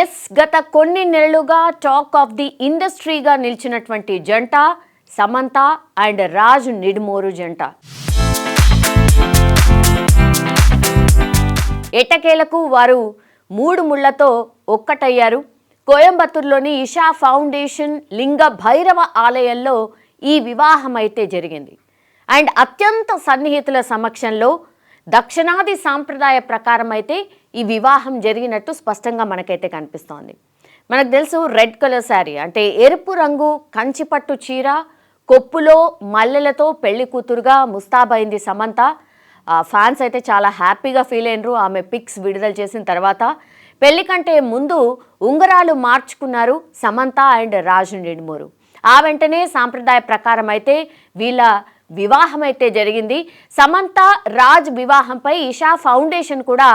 Yes గత కొన్ని నెలలుగా టాక్ ఆఫ్ ది ఇండస్ట్రీగా నిలిచినటువంటి జంట సమంత అండ్ రాజ్ నిడుమోరు జంట. ఎటకేలకు వారు మూడు ముళ్ళతో ఒక్కటయ్యారు. కోయంబత్తూరులోని ఇషా ఫౌండేషన్ లింగ భైరవ ఆలయంలో ఈ వివాహం అయితే జరిగింది. అండ్ అత్యంత సన్నిహితుల సమక్షంలో దక్షిణాది సాంప్రదాయ ప్రకారం అయితే ఈ వివాహం జరిగినట్టు స్పష్టంగా మనకైతే కనిపిస్తోంది. మనకు తెలుసు రెడ్ కలర్ శారీ అంటే ఎరుపు రంగు కంచిపట్టు చీర కొప్పులో మల్లెలతో పెళ్ళి కూతురుగా ముస్తాబైంది సమంత. ఆ ఫ్యాన్స్ అయితే చాలా హ్యాపీగా ఫీల్ అయినరు. ఆమె పిక్స్ విడుదల చేసిన తర్వాత పెళ్ళి కంటే ముందు ఉంగరాలు మార్చుకున్నారు సమంత అండ్ రాజు నిడుమూరు. ఆ వెంటనే సాంప్రదాయ ప్రకారం అయితే వీళ్ళ వివాహం అయితే జరిగింది. సమంత రాజ్ వివాహంపై ఇషా ఫౌండేషన్ కూడా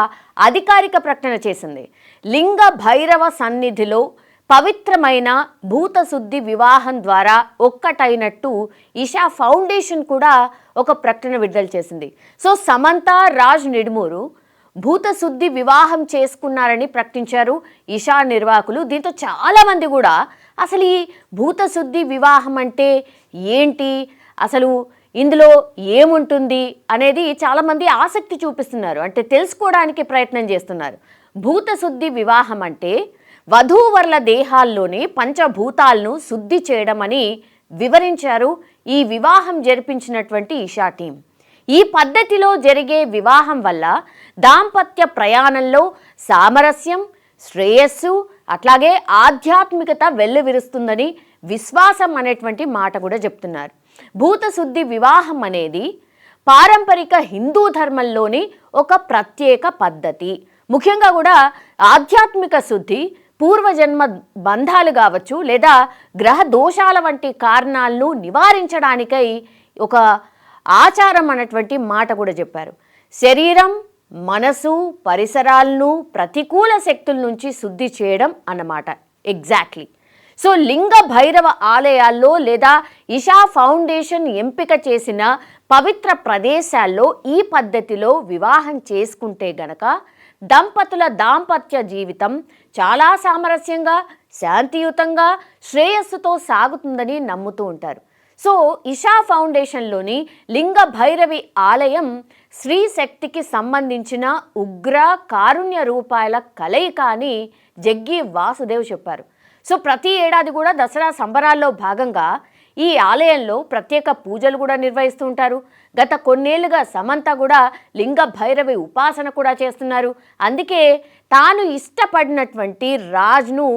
అధికారిక ప్రకటన చేసింది. లింగ భైరవ సన్నిధిలో పవిత్రమైన భూతశుద్ధి వివాహం ద్వారా ఒక్కటైనట్టు ఇషా ఫౌండేషన్ కూడా ఒక ప్రకటన విడుదల చేసింది. సో సమంత రాజ్ నిడుమూరు భూతశుద్ధి వివాహం చేసుకున్నారని ప్రకటించారు ఇషా నిర్వాహకులు. దీంతో చాలామంది కూడా అసలు ఈ భూతశుద్ధి వివాహం అంటే ఏంటి? అసలు ఇందులో ఏముంటుంది అనేది చాలామంది ఆసక్తి చూపిస్తున్నారు. అంటే తెలుసుకోవడానికి ప్రయత్నం చేస్తున్నారు. భూతశుద్ధి వివాహం అంటే వధూవరుల దేహాల్లోని పంచభూతాలను శుద్ధి చేయడం అని వివరించారు ఈ వివాహం జరిపించినటువంటి ఈషా టీం. ఈ పద్ధతిలో జరిగే వివాహం వల్ల దాంపత్య ప్రయాణంలో సామరస్యం శ్రేయస్సు అట్లాగే ఆధ్యాత్మికత వెల్లువిరుస్తుందని విశ్వాసం అనేటువంటి మాట కూడా చెప్తున్నారు. భూతశుద్ధి వివాహం అనేది పారంపరిక హిందూ ధర్మంలోని ఒక ప్రత్యేక పద్ధతి. ముఖ్యంగా కూడా ఆధ్యాత్మిక శుద్ధి పూర్వజన్మ బంధాలు కావచ్చు లేదా గ్రహ దోషాల వంటి కారణాలను నివారించడానికై ఒక ఆచారం అన్నటువంటి మాట కూడా చెప్పారు. శరీరం మనసు పరిసరాలను ప్రతికూల శక్తుల నుంచి శుద్ధి చేయడం అన్నమాట. ఎగ్జాక్ట్లీ సో లింగ భైరవ ఆలయాల్లో లేదా ఇషా ఫౌండేషన్ ఎంపిక చేసిన పవిత్ర ప్రదేశాల్లో ఈ పద్ధతిలో వివాహం చేసుకుంటే గనక దంపతుల దాంపత్య జీవితం చాలా సామరస్యంగా శాంతియుతంగా శ్రేయస్సుతో సాగుతుందని నమ్ముతూ ఉంటారు. సో ఇషా ఫౌండేషన్లోని లింగ భైరవి ఆలయం స్త్రీ శక్తికి సంబంధించిన ఉగ్ర కారుణ్య రూపాయల కలయిక అని జగ్గి వాసుదేవ్ చెప్పారు. సో ప్రతి ఏడాది కూడా దసరా సంబరాల్లో భాగంగా ఈ ఆలయంలో ప్రత్యేక పూజలు కూడా నిర్వహిస్తూ ఉంటారు. గత కొన్నేళ్ళుగా సమంత కూడా లింగ భైరవి ఉపాసన కూడా చేస్తున్నారు. అందుకే తాను ఇష్టపడినటువంటి రాజ్ను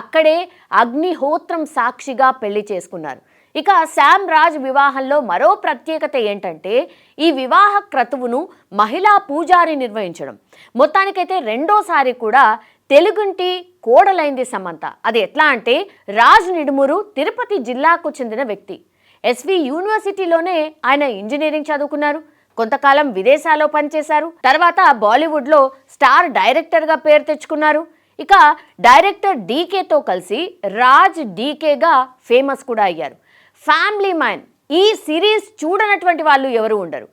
అక్కడే అగ్నిహోత్రం సాక్షిగా పెళ్ళి చేసుకున్నారు. ఇక శామ్ రాజ్ వివాహంలో మరో ప్రత్యేకత ఏంటంటే ఈ వివాహ క్రతువును మహిళా పూజారి నిర్వహించడం. మొత్తానికైతే రెండోసారి కూడా తెలుగుంటి కోడలైంది సమంత. అది ఎట్లా అంటే రాజ్ నిడుమురు తిరుపతి జిల్లాకు చెందిన వ్యక్తి. ఎస్వి యూనివర్సిటీలోనే ఆయన ఇంజనీరింగ్ చదువుకున్నారు. కొంతకాలం విదేశాల్లో పనిచేశారు. తర్వాత బాలీవుడ్లో స్టార్ డైరెక్టర్గా పేరు తెచ్చుకున్నారు. ఇక డైరెక్టర్ డీకేతో కలిసి రాజ్ డీకేగా ఫేమస్ కూడా అయ్యారు. ఫ్యామిలీ మ్యాన్ ఈ సిరీస్ చూడనటువంటి వాళ్ళు ఎవరు ఉండరు.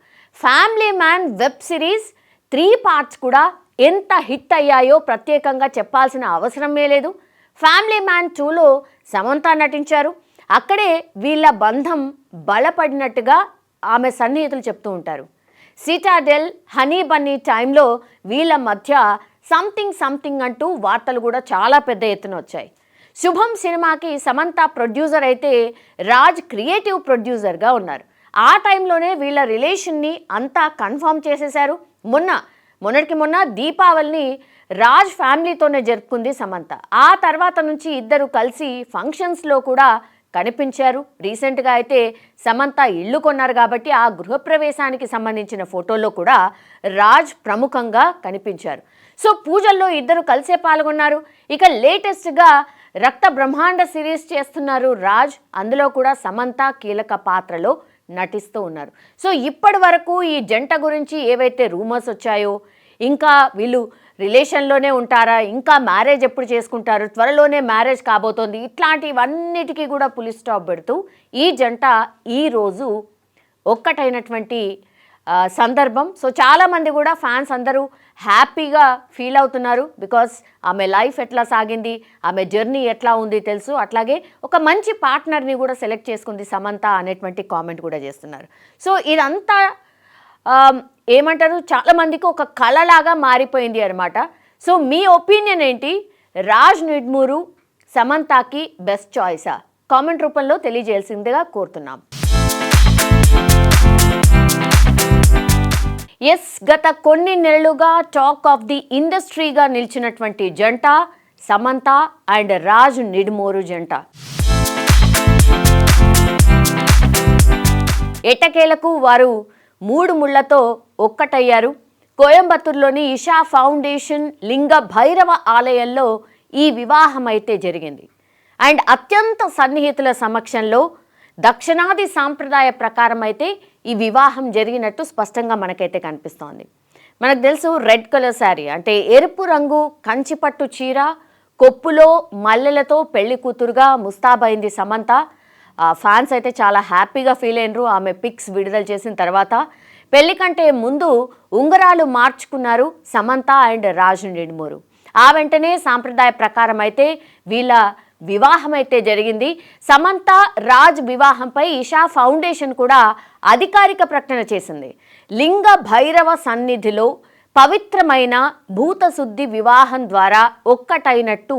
Family man web series three parts కూడా ఎంత హిట్ అయ్యాయో ప్రత్యేకంగా చెప్పాల్సిన అవసరమే లేదు. ఫ్యామిలీ మ్యాన్ టూలో సమంత నటించారు. అక్కడే వీళ్ళ బంధం బలపడినట్టుగా ఆమె సన్నిహితులు చెప్తూ ఉంటారు. సీటాడెల్ హనీ బన్నీ టైంలో వీళ్ళ మధ్య సంథింగ్ సంథింగ్ అంటూ వార్తలు కూడా చాలా పెద్ద ఎత్తున వచ్చాయి. శుభం సినిమాకి సమంత ప్రొడ్యూసర్ అయితే రాజ్ క్రియేటివ్ ప్రొడ్యూసర్గా ఉన్నారు. ఆ టైంలోనే వీళ్ళ రిలేషన్ని అంతా కన్ఫర్మ్ చేసేశారు. మొన్న మొన్నటికి మొన్న దీపావళిని రాజ్ ఫ్యామిలీతోనే జరుపుకుంది సమంత. ఆ తర్వాత నుంచి ఇద్దరు కలిసి ఫంక్షన్స్లో కూడా కనిపించారు. రీసెంట్గా అయితే సమంత ఇల్లు కొన్నారు కాబట్టి ఆ గృహప్రవేశానికి సంబంధించిన ఫోటోలో కూడా రాజ్ ప్రముఖంగా కనిపించారు. సో పూజల్లో ఇద్దరు కలిసే పాల్గొన్నారు. ఇక లేటెస్ట్గా రక్త బ్రహ్మాండ సిరీస్ చేస్తున్నారు రాజ్. అందులో కూడా సమంత కీలక పాత్రలో నటిస్తూ ఉన్నారు. సో ఇప్పటి వరకు ఈ జంట గురించి ఏవైతే రూమర్స్ వచ్చాయో ఇంకా వీళ్ళు రిలేషన్లోనే ఉంటారా ఇంకా మ్యారేజ్ ఎప్పుడు చేసుకుంటారు త్వరలోనే మ్యారేజ్ కాబోతోంది ఇట్లాంటివన్నిటికీ కూడా పులి స్టాప్ పెడుతూ ఈ జంట ఈరోజు ఒక్కటైనటువంటి సందర్భం. సో చాలామంది కూడా ఫ్యాన్స్ అందరూ హ్యాపీగా ఫీల్ అవుతున్నారు బికాస్ ఆమె లైఫ్ ఎట్లా సాగింది ఆమె జర్నీ ఎట్లా ఉంది తెలుసు. అట్లాగే ఒక మంచి పార్ట్నర్ని కూడా సెలెక్ట్ చేసుకుంది సమంత అనేటువంటి కామెంట్ కూడా చేస్తున్నారు. సో ఇదంతా ఏమంటారు చాలామందికి ఒక కళలాగా మారిపోయింది అనమాట సో మీ ఒపీనియన్ ఏంటి? రాజ్ నిడ్మూరు సమంతాకి బెస్ట్ చాయిసా? కామెంట్ రూపంలో తెలియజేయాల్సిందిగా కోరుతున్నాం. ఎస్ గత కొన్ని నెలలుగా టాక్ ఆఫ్ ది ఇండస్ట్రీగా నిలిచినటువంటి జంట సమంత అండ్ రాజ్ నిడుమోరు జంట. ఎట్టకేలకు వారు మూడు ముళ్ళతో ఒక్కటయ్యారు. కోయంబత్తూరులోని ఇషా ఫౌండేషన్ లింగ భైరవ ఆలయంలో ఈ వివాహం అయితే జరిగింది. అండ్ అత్యంత సన్నిహితుల సమక్షంలో దక్షిణాది సాంప్రదాయ ప్రకారం అయితే ఈ వివాహం జరిగినట్టు స్పష్టంగా మనకైతే కనిపిస్తోంది. మనకు తెలుసు రెడ్ కలర్ శారీ అంటే ఎరుపు రంగు కంచిపట్టు చీర కొప్పులో మల్లెలతో పెళ్ళి కూతురుగా ముస్తాబైంది సమంత. ఫ్యాన్స్ అయితే చాలా హ్యాపీగా ఫీల్ అయినరు. ఆమె పిక్స్ విడుదల చేసిన తర్వాత పెళ్ళి కంటే ముందు ఉంగరాలు మార్చుకున్నారు సమంత అండ్ రాజు నిడుమూరు. ఆ వెంటనే సాంప్రదాయ ప్రకారం అయితే వీళ్ళ వివాహం అయితే జరిగింది. సమంత రాజ్ వివాహంపై ఇషా ఫౌండేషన్ కూడా అధికారిక ప్రకటన చేసింది. లింగ భైరవ సన్నిధిలో పవిత్రమైన భూతశుద్ధి వివాహం ద్వారా ఒక్కటైనట్టు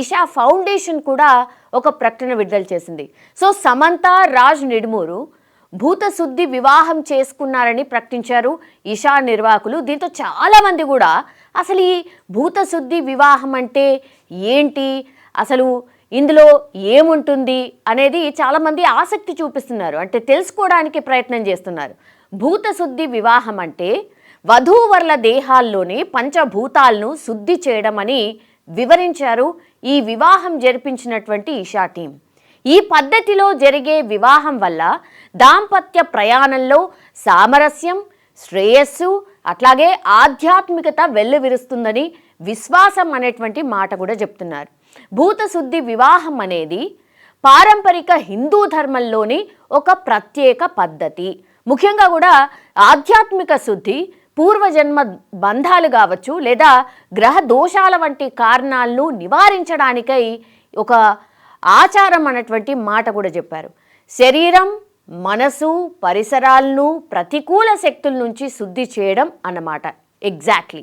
ఇషా ఫౌండేషన్ కూడా ఒక ప్రకటన విడుదల చేసింది. సో సమంత రాజ్ నిడుమూరు భూతశుద్ధి వివాహం చేసుకున్నారని ప్రకటించారు ఇషా నిర్వాహకులు. దీంతో చాలామంది కూడా అసలు ఈ భూతశుద్ధి వివాహం అంటే ఏంటి? అసలు ఇందులో ఏముంటుంది అనేది చాలామంది ఆసక్తి చూపిస్తున్నారు. అంటే తెలుసుకోవడానికి ప్రయత్నం చేస్తున్నారు. భూతశుద్ధి వివాహం అంటే వధూవరుల దేహాల్లోని పంచభూతాలను శుద్ధి చేయడం అని వివరించారు ఈ వివాహం జరిపించినటువంటి ఇషా టీం. ఈ పద్ధతిలో జరిగే వివాహం వల్ల దాంపత్య ప్రయాణంలో సామరస్యం శ్రేయస్సు అట్లాగే ఆధ్యాత్మికత వెల్లువిరుస్తుందని విశ్వాసం అనేటువంటి మాట కూడా చెప్తున్నారు. భూతశుద్ధి వివాహం అనేది పారంపరిక హిందూ ధర్మంలోని ఒక ప్రత్యేక పద్ధతి. ముఖ్యంగా కూడా ఆధ్యాత్మిక శుద్ధి పూర్వజన్మ బంధాలు కావచ్చు లేదా గ్రహ దోషాల వంటి కారణాలను నివారించడానికై ఒక ఆచారం అన్నటువంటి మాట కూడా చెప్పారు. శరీరం మనసు పరిసరాలను ప్రతికూల శక్తుల నుంచి శుద్ధి చేయడం అన్నమాట. Exactly